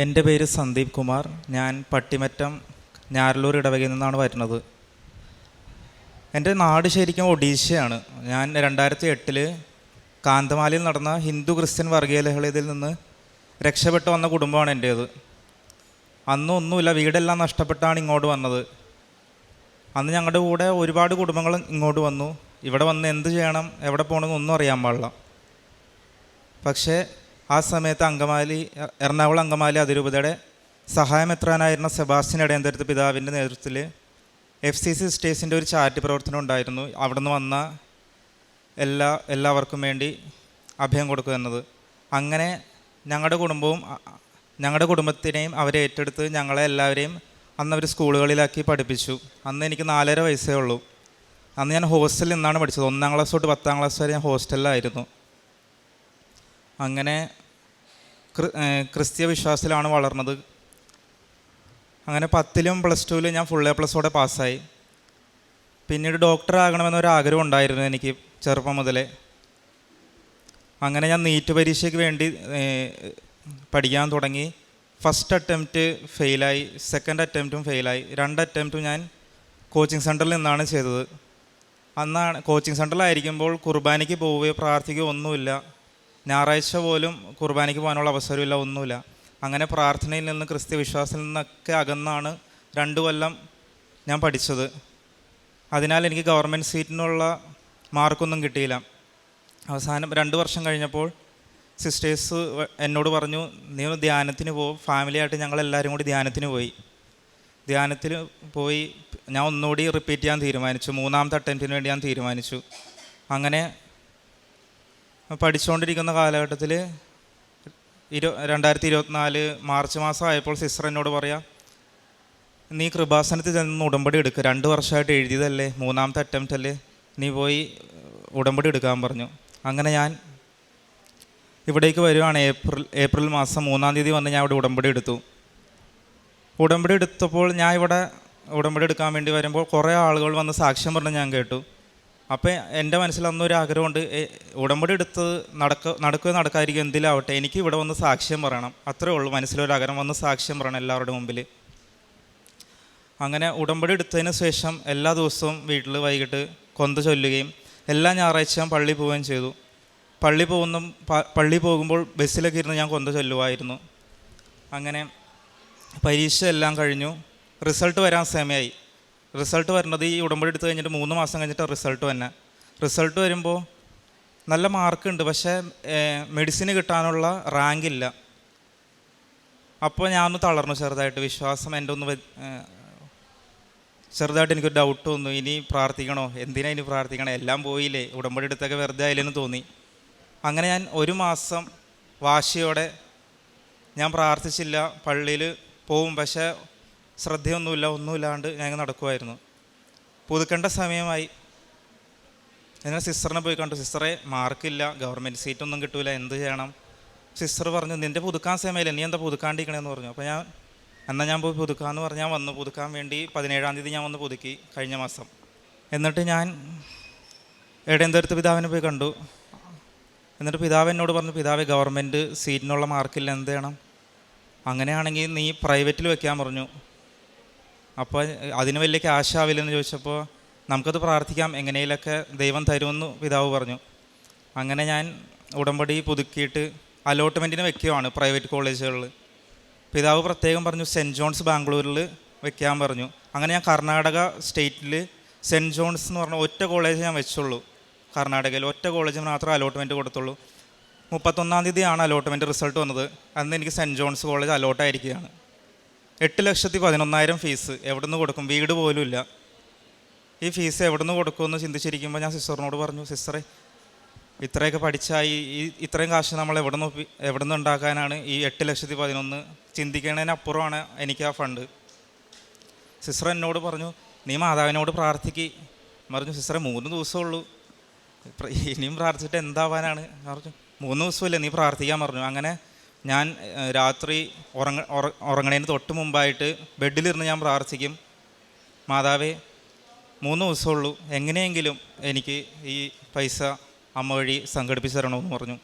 എന്റെ പേര് സന്ദീപ് കുമാർ. ഞാൻ പട്ടിമറ്റം ഞാരലൂർ ഇടവകയിൽ നിന്നാണ് വരുന്നത്. എന്റെ നാട് ശരിക്കും ഒഡീഷയാണ്. ഞാൻ രണ്ടായിരത്തി എട്ടിൽ കാന്തമാലിയിൽ നടന്ന ഹിന്ദു ക്രിസ്ത്യൻ വർഗീയ ലഹളയിൽ നിന്ന് രക്ഷപ്പെട്ടു വന്ന കുടുംബമാണ് എന്റേത്. അന്നും ഒന്നുമില്ല വീടെല്ലാം നഷ്ടപ്പെട്ടാണ് ഇങ്ങോട്ട് വന്നത്. അന്ന് ഞങ്ങളുടെ കൂടെ ഒരുപാട് കുടുംബങ്ങൾ ഇങ്ങോട്ട് വന്നു. ഇവിടെ വന്ന് എന്ത് ചെയ്യണം എവിടെ പോകണമെന്ന് ഒന്നും അറിയാൻ പാടില്ല. പക്ഷേ ആ സമയത്ത് അങ്കമാലി എറണാകുളം അങ്കമാലി അതിരൂപതയുടെ സഹായമെത്രാനായിരുന്ന സെബാസ്റ്റ്യൻ ഇടയന്തരത്ത് പിതാവിന്റെ നേതൃത്വത്തിൽ എഫ് സി സി സ്റ്റേസിന്റെ ഒരു ചാരിറ്റി പ്രവർത്തനം ഉണ്ടായിരുന്നു. അവിടെ നിന്ന് വന്ന എല്ലാ എല്ലാവർക്കും വേണ്ടി അഭയം കൊടുക്കുക എന്നത്. അങ്ങനെ ഞങ്ങളുടെ കുടുംബവും ഞങ്ങളുടെ കുടുംബത്തിനെയും അവരെ ഏറ്റെടുത്ത് ഞങ്ങളെ എല്ലാവരെയും അന്ന് അവർ സ്കൂളുകളിലാക്കി പഠിപ്പിച്ചു. അന്ന് എനിക്ക് നാലര വയസ്സേ ഉള്ളൂ. അന്ന് ഞാൻ ഹോസ്റ്റലിൽ നിന്നാണ് പഠിച്ചത്. ഒന്നാം ക്ലാസ് തൊട്ട് പത്താം ക്ലാസ് വരെ ഞാൻ ഹോസ്റ്റലിലായിരുന്നു. അങ്ങനെ ക്രിസ്തീയ വിശ്വാസത്തിലാണ് വളർന്നത്. അങ്ങനെ പത്തിലും പ്ലസ് ടുവിലും ഞാൻ ഫുൾ എ പ്ലസോടെ പാസ്സായി. പിന്നീട് ഡോക്ടർ ആകണമെന്നൊരാഗ്രഹം ഉണ്ടായിരുന്നു എനിക്ക് ചെറുപ്പം മുതലേ. അങ്ങനെ ഞാൻ നീറ്റ് പരീക്ഷയ്ക്ക് വേണ്ടി പഠിക്കാൻ തുടങ്ങി. ഫസ്റ്റ് അറ്റംപ്റ്റ് ഫെയിലായി സെക്കൻഡ് അറ്റംപ്റ്റും ഫെയിലായി രണ്ട് അറ്റംപ്റ്റും ഞാൻ കോച്ചിങ് സെന്ററിൽ നിന്നാണ് ചെയ്തത്. അന്നാണ് കോച്ചിങ് സെന്ററിലായിരിക്കുമ്പോൾ കുർബാനയ്ക്ക് പോവുകയോ പ്രാർത്ഥിക്കുകയോ ഒന്നുമില്ല. ഞായറാഴ്ച പോലും കുർബാനയ്ക്ക് പോകാനുള്ള അവസരമില്ല ഒന്നുമില്ല. അങ്ങനെ പ്രാർത്ഥനയിൽ നിന്ന് ക്രിസ്ത്യ വിശ്വാസത്തിൽ നിന്നൊക്കെ അകന്നാണ് രണ്ട് കൊല്ലം ഞാൻ പഠിച്ചത്. അതിനാൽ എനിക്ക് ഗവൺമെന്റ് സീറ്റിനുള്ള മാർക്കൊന്നും കിട്ടിയില്ല. അവസാനം രണ്ട് വർഷം കഴിഞ്ഞപ്പോൾ സിസ്റ്റേഴ്സ് എന്നോട് പറഞ്ഞു നീ ധ്യാനത്തിന് പോകും ഫാമിലിയായിട്ട് ഞങ്ങൾ എല്ലാവരും കൂടി ധ്യാനത്തിന് പോയി. ധ്യാനത്തിൽ പോയി ഞാൻ ഒന്നുകൂടി റിപ്പീറ്റ് ചെയ്യാൻ തീരുമാനിച്ചു. മൂന്നാമത്തെ അറ്റംപ്റ്റിന് വേണ്ടി ഞാൻ തീരുമാനിച്ചു. അങ്ങനെ പഠിച്ചുകൊണ്ടിരിക്കുന്ന കാലഘട്ടത്തിൽ ഇരു രണ്ടായിരത്തി ഇരുപത്തിനാല് മാർച്ച് മാസം ആയപ്പോൾ സിസ്റ്റർ എന്നോട് പറയാം നീ കൃപാസനത്തിൽ ചെന്ന് ഉടമ്പടി എടുക്കുക രണ്ട് വർഷമായിട്ട് എഴുതിയതല്ലേ മൂന്നാമത്തെ അറ്റംപ്റ്റ് അല്ലേ? നീ പോയി ഉടമ്പടി എടുക്കാൻ പറഞ്ഞു. അങ്ങനെ ഞാൻ ഇവിടേക്ക് വരുവാണ്. ഏപ്രിൽ ഏപ്രിൽ മാസം മൂന്നാം തീയതി വന്ന് ഞാൻ ഇവിടെ ഉടമ്പടി എടുത്തു. ഉടമ്പടി എടുത്തപ്പോൾ ഞാൻ ഇവിടെ ഉടമ്പടി എടുക്കാൻ വേണ്ടി വരുമ്പോൾ കുറേ ആളുകൾ വന്ന് സാക്ഷ്യം പറഞ്ഞ് ഞാൻ കേട്ടു. അപ്പോൾ എന്റെ മനസ്സിൽ അന്നൊരു ആഗ്രഹമുണ്ട് ഉടമ്പടി എടുത്തത് നടക്ക നടക്കുക നടക്കാതിരിക്കും എന്തിലാവട്ടെ എനിക്ക് ഇവിടെ വന്ന് സാക്ഷ്യം പറയണം. അത്രേ ഉള്ളൂ മനസ്സിലൊരു ആഗ്രഹം വന്ന് സാക്ഷ്യം പറയണം എല്ലാവരുടെ മുമ്പിൽ. അങ്ങനെ ഉടമ്പടി എടുത്തതിന് ശേഷം എല്ലാ ദിവസവും വീട്ടിൽ വൈകിട്ട് കൊന്ത ചൊല്ലുകയും എല്ലാ ഞായറാഴ്ചയും പള്ളി പോവുകയും ചെയ്തു. പള്ളി പോകുന്ന പള്ളി പോകുമ്പോൾ ബസ്സിലൊക്കെ ഇരുന്ന് ഞാൻ കൊന്ത ചൊല്ലുമായിരുന്നു അങ്ങനെ പരീക്ഷ എല്ലാം കഴിഞ്ഞു. റിസൾട്ട് വരാൻ സമയമായി. റിസൾട്ട് വരുന്നത് ഈ ഉടമ്പടി എടുത്ത് കഴിഞ്ഞിട്ട് മൂന്ന് മാസം കഴിഞ്ഞിട്ട് റിസൾട്ട് തന്നെ റിസൾട്ട് വരുമ്പോൾ നല്ല മാർക്കുണ്ട് പക്ഷേ മെഡിസിന് കിട്ടാനുള്ള റാങ്ക് ഇല്ല. അപ്പോൾ ഞാനൊന്ന് തളർന്നു ചെറുതായിട്ട്. വിശ്വാസം എന്റെ ഒന്ന് ചെറുതായിട്ട് എനിക്കൊരു ഡൗട്ട് വന്നു. ഇനി പ്രാർത്ഥിക്കണോ? എന്തിനാ ഇനി പ്രാർത്ഥിക്കണോ? എല്ലാം പോയില്ലേ. ഉടമ്പടി എടുത്തൊക്കെ വെറുതെ ആയില്ലെന്ന് തോന്നി. അങ്ങനെ ഞാൻ ഒരു മാസം വാശിയോടെ ഞാൻ പ്രാർത്ഥിച്ചില്ല. പള്ളിയിൽ പോവും പക്ഷേ ശ്രദ്ധയൊന്നുമില്ല ഒന്നുമില്ലാണ്ട് ഞങ്ങൾ നടക്കുമായിരുന്നു പുതുക്കേണ്ട സമയമായി. എന്നാൽ സിസ്റ്ററിനെ പോയി കണ്ടു. സിസ്റ്ററെ മാർക്കില്ല ഗവൺമെന്റ് സീറ്റൊന്നും കിട്ടില്ല എന്ത് ചെയ്യണം? സിസ്റ്റർ പറഞ്ഞു നിന്റെ പുതുക്കാൻ സമയമില്ല? നീ എന്താ പുതുക്കാണ്ടിരിക്കണമെന്ന് പറഞ്ഞു. അപ്പോൾ ഞാൻ എന്നാൽ ഞാൻ പോയി പുതുക്കാന്ന് പറഞ്ഞ് ഞാൻ വന്നു. പുതുക്കാൻ വേണ്ടി പതിനേഴാം തീയതി ഞാൻ വന്ന് പുതുക്കി കഴിഞ്ഞ മാസം. എന്നിട്ട് ഞാൻ എടയന്തരത്ത് പിതാവിനെ പോയി കണ്ടു. എന്നിട്ട് പിതാവ് എന്നോട് പറഞ്ഞു പിതാവ് ഗവൺമെന്റ് സീറ്റിനുള്ള മാർക്കില്ല എന്ത് ചെയ്യണം? അങ്ങനെയാണെങ്കിൽ നീ പ്രൈവറ്റിൽ വെക്കാൻ പറഞ്ഞു. അപ്പോൾ അതിന് വലിയ ക്യാഷ് ആവില്ലെന്ന് ചോദിച്ചപ്പോൾ നമുക്കത് പ്രാർത്ഥിക്കാം എങ്ങനെയൊക്കെ ദൈവം തരുമെന്ന് പിതാവ് പറഞ്ഞു. അങ്ങനെ ഞാൻ ഉടമ്പടി പുതുക്കിയിട്ട് അലോട്ട്മെന്റിന് വെക്കുകയാണ് പ്രൈവറ്റ് കോളേജുകളിൽ പിതാവ് പ്രത്യേകം പറഞ്ഞു സെന്റ് ജോൺസ് ബാംഗ്ലൂരിൽ വെക്കാൻ പറഞ്ഞു. അങ്ങനെ ഞാൻ കർണാടക സ്റ്റേറ്റിൽ സെന്റ് ജോൺസ് എന്ന് പറഞ്ഞ ഒറ്റ കോളേജ് ഞാൻ വെച്ചുള്ളൂ. കർണാടകയിൽ ഒറ്റ കോളേജ് മാത്രമേ അലോട്ട്മെന്റ് കൊടുത്തുള്ളൂ. മുപ്പത്തൊന്നാം തീയതിയാണ് അലോട്ട്മെന്റ് റിസൾട്ട് വന്നത്. അന്ന് എനിക്ക് സെന്റ് ജോൺസ് കോളേജ് അലോട്ടായിരിക്കുകയാണ് എട്ട് ലക്ഷത്തി പതിനൊന്നായിരം ഫീസ് എവിടെ നിന്ന് കൊടുക്കും? വീട് പോലും ഇല്ല. ഈ ഫീസ് എവിടെ നിന്ന് കൊടുക്കുമെന്ന് ചിന്തിച്ചിരിക്കുമ്പോൾ ഞാൻ സിസ്റ്ററിനോട് പറഞ്ഞു സിസ്റ്ററെ ഇത്രയൊക്കെ പഠിച്ചാൽ ഈ ഇത്രയും കാശ് നമ്മൾ എവിടെ നിന്ന് എവിടെ നിന്ന് ഉണ്ടാക്കാനാണ് ഈ എട്ട് ലക്ഷത്തി പതിനൊന്ന് ചിന്തിക്കുന്നതിനപ്പുറമാണ് എനിക്ക് ആ ഫണ്ട് സിസ്റ്റർ എന്നോട് പറഞ്ഞു നീ മാതാവിനോട് പ്രാർത്ഥിക്ക്. പറഞ്ഞു സിസ്റ്ററെ മൂന്ന് ദിവസമേ ഉള്ളൂ. പ്ര- ഇനിയും പ്രാർത്ഥിച്ചിട്ട് എന്താവാനാണ്? പറഞ്ഞു മൂന്ന് ദിവസമല്ലേ നീ പ്രാർത്ഥിക്കാൻ പറഞ്ഞു. അങ്ങനെ ഞാൻ രാത്രി ഉറങ്ങ ഉറങ്ങണേന് തൊട്ട് മുമ്പായിട്ട് ബെഡിലിരുന്ന് ഞാൻ പ്രാർത്ഥിക്കും. മാതാവേ മൂന്ന് ദിവസമുള്ളൂ. എങ്ങനെയെങ്കിലും എനിക്ക് ഈ പൈസ അമ്മ വഴി സംഘടിപ്പിച്ച് തരണമെന്ന് പറഞ്ഞു.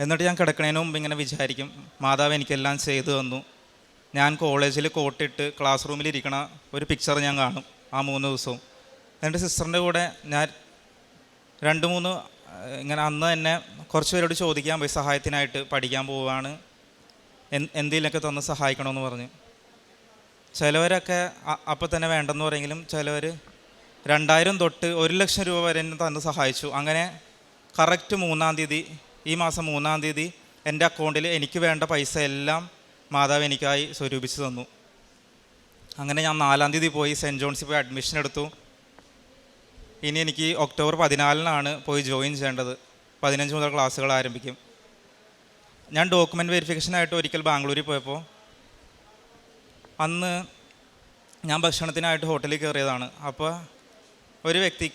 എന്നിട്ട് ഞാൻ കിടക്കണേന് മുമ്പ് ഇങ്ങനെ വിചാരിക്കും മാതാവ് എനിക്കെല്ലാം ചെയ്തു തന്നു. ഞാൻ കോളേജിൽ കോട്ടിട്ട് ക്ലാസ് റൂമിൽ ഇരിക്കണ ഒരു പിക്ചർ ഞാൻ കാണും ആ മൂന്ന് ദിവസവും. എന്റെ സിസ്റ്ററിന്റെ കൂടെ ഞാൻ രണ്ട് മൂന്ന് ഇങ്ങനെ അന്ന് തന്നെ കുറച്ച് പേരോട് ചോദിക്കാൻ പോയി സഹായത്തിനായിട്ട് പഠിക്കാൻ പോവുകയാണ് എന്തെങ്കിലുമൊക്കെ തന്ന് സഹായിക്കണമെന്ന് പറഞ്ഞ്. ചിലവരൊക്കെ അപ്പം തന്നെ വേണ്ടെന്ന് പറയെങ്കിലും ചിലവർ രണ്ടായിരം തൊട്ട് ഒരു ലക്ഷം രൂപ വരെ എന്നെ തന്ന് സഹായിച്ചു. അങ്ങനെ കറക്റ്റ് മൂന്നാം തീയതി ഈ മാസം മൂന്നാം തീയതി എന്റെ അക്കൗണ്ടിൽ എനിക്ക് വേണ്ട പൈസ എല്ലാം മാതാവ് എനിക്കായി സ്വരൂപിച്ച് തന്നു. അങ്ങനെ ഞാൻ നാലാം തീയതി പോയി സെന്റ് ജോൺസിൽ പോയി അഡ്മിഷൻ എടുത്തു. ഇനി എനിക്ക് ഒക്ടോബർ പതിനാലിനാണ് പോയി ജോയിൻ ചെയ്യേണ്ടത്. പതിനഞ്ച് മുതൽ ക്ലാസ്സുകൾ ആരംഭിക്കും. ഞാൻ ഡോക്യുമെന്റ് വെരിഫിക്കേഷനായിട്ട് ഒരിക്കൽ ബാംഗ്ലൂരിൽ പോയപ്പോൾ അന്ന് ഞാൻ ഭക്ഷണത്തിനായിട്ട് ഹോട്ടലിൽ കയറിയതാണ്. അപ്പോൾ ഒരു വ്യക്തി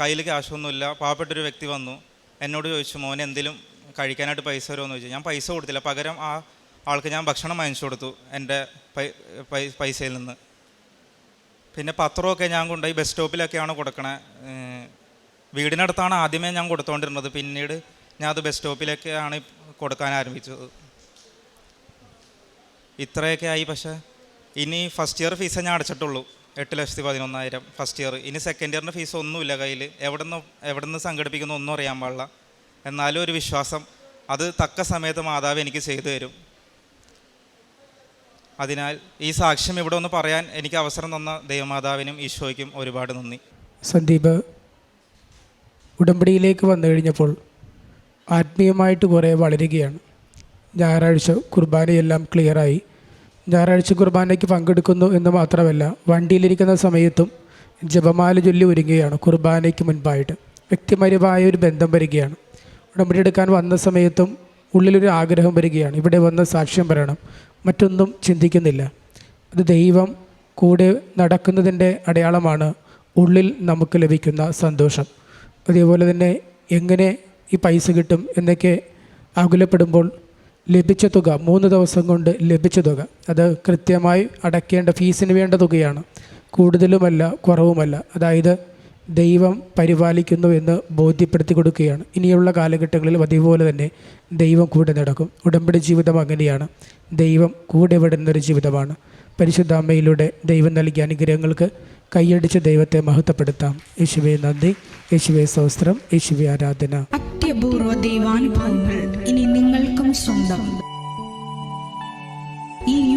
കയ്യിൽ ക്യാഷൊന്നുമില്ല പാവപ്പെട്ടൊരു വ്യക്തി വന്നു. എന്നോട് ചോദിച്ചു മോൻ എന്തെങ്കിലും കഴിക്കാനായിട്ട് പൈസ വരുമോ ചോദിച്ചു. ഞാൻ പൈസ കൊടുത്തില്ല. പകരം ആ ആൾക്ക് ഞാൻ ഭക്ഷണം വാങ്ങിച്ചു കൊടുത്തു എന്റെ പൈസയിൽ നിന്ന്. പിന്നെ പത്രമൊക്കെ ഞാൻ കൊണ്ടുപോയി ബസ് സ്റ്റോപ്പിലൊക്കെയാണ് കൊടുക്കണേ. വീടിനടുത്താണ് ആദ്യമേ ഞാൻ കൊടുത്തുകൊണ്ടിരുന്നത് പിന്നീട് ഞാൻ അത് ബസ് സ്റ്റോപ്പിലൊക്കെയാണ് കൊടുക്കാൻ ആരംഭിച്ചത്. ഇത്രയൊക്കെ ആയി പക്ഷേ ഇനി ഫസ്റ്റ് ഇയർ ഫീസ് ഞാൻ അടച്ചിട്ടുള്ളൂ. എട്ട് ലക്ഷത്തി പതിനൊന്നായിരം ഫസ്റ്റ് ഇയർ ഇനി സെക്കൻഡ് ഇയറിന്റെ ഫീസ് ഒന്നുമില്ല കയ്യിൽ എവിടെ നിന്ന് എവിടെ നിന്ന് സംഘടിപ്പിക്കുന്ന ഒന്നും അറിയാൻ പാടില്ല. എന്നാലും ഒരു വിശ്വാസം. അത് തക്ക സമയത്ത് മാതാവ് എനിക്ക് ചെയ്തു തരും. അതിനാൽ ഈ സാക്ഷ്യം ഇവിടെ ഒന്ന് പറയാൻ എനിക്ക് അവസരം തന്ന ദൈവമാതാവിനും ഈശോയ്ക്കും ഒരുപാട് നന്ദി. സന്ദീപ് ഉടമ്പടിയിലേക്ക് വന്നു കഴിഞ്ഞപ്പോൾ ആത്മീയമായിട്ട് കുറേ വളരുകയാണ്. ഞായറാഴ്ച കുർബാനയെല്ലാം ക്ലിയറായി. ഞായറാഴ്ച കുർബാനയ്ക്ക് പങ്കെടുക്കുന്നു എന്ന് മാത്രമല്ല വണ്ടിയിലിരിക്കുന്ന സമയത്തും ജപമാല ചൊല്ലി ഒരുങ്ങുകയാണ് കുർബാനയ്ക്ക് മുൻപായിട്ട്. വ്യക്തിപരമായ ഒരു ബന്ധം വരികയാണ്. ഉടമ്പടി എടുക്കാൻ വന്ന സമയത്തും ഉള്ളിലൊരു ആഗ്രഹം വരികയാണ്. ഇവിടെ വന്ന് സാക്ഷ്യം പറയണം. മറ്റൊന്നും ചിന്തിക്കുന്നില്ല. അത് ദൈവം കൂടെ നടക്കുന്നതിന്റെ അടയാളമാണ് ഉള്ളിൽ നമുക്ക് ലഭിക്കുന്ന സന്തോഷം. അതേപോലെ തന്നെ എങ്ങനെ ഈ പൈസ കിട്ടും എന്നൊക്കെ ആകുലപ്പെടുമ്പോൾ ലഭിച്ച തുക മൂന്ന് ദിവസം കൊണ്ട് ലഭിച്ച തുക അത് കൃത്യമായി അടയ്ക്കേണ്ട ഫീസിന് വേണ്ട തുകയാണ്. കൂടുതലുമല്ല കുറവുമല്ല. അതായത് ദൈവം പരിപാലിക്കുന്നു എന്ന് ബോധ്യപ്പെടുത്തി കൊടുക്കുകയാണ്. ഇനിയുള്ള കാലഘട്ടങ്ങളിൽ അതേപോലെ തന്നെ ദൈവം കൂടെ നടക്കും. ഉടമ്പടി ജീവിതം അങ്ങനെയാണ്. ദൈവം കൂടെ വിടുന്നൊരു ജീവിതമാണ്. പരിശുദ്ധ അമ്മയിലൂടെ ദൈവം നൽകിയ അനുഗ്രഹങ്ങൾക്ക് കൈയടിച്ച് ദൈവത്തെ മഹത്വപ്പെടുത്താം. യേശുവെ നന്ദി. യേശുവെ സൗസ്ത്രം യേശുവെ ആരാധന. അത്യപൂർവ ദൈവാനുഭവങ്ങൾ ഇനി നിങ്ങൾക്കും സ്വന്തം. ഈ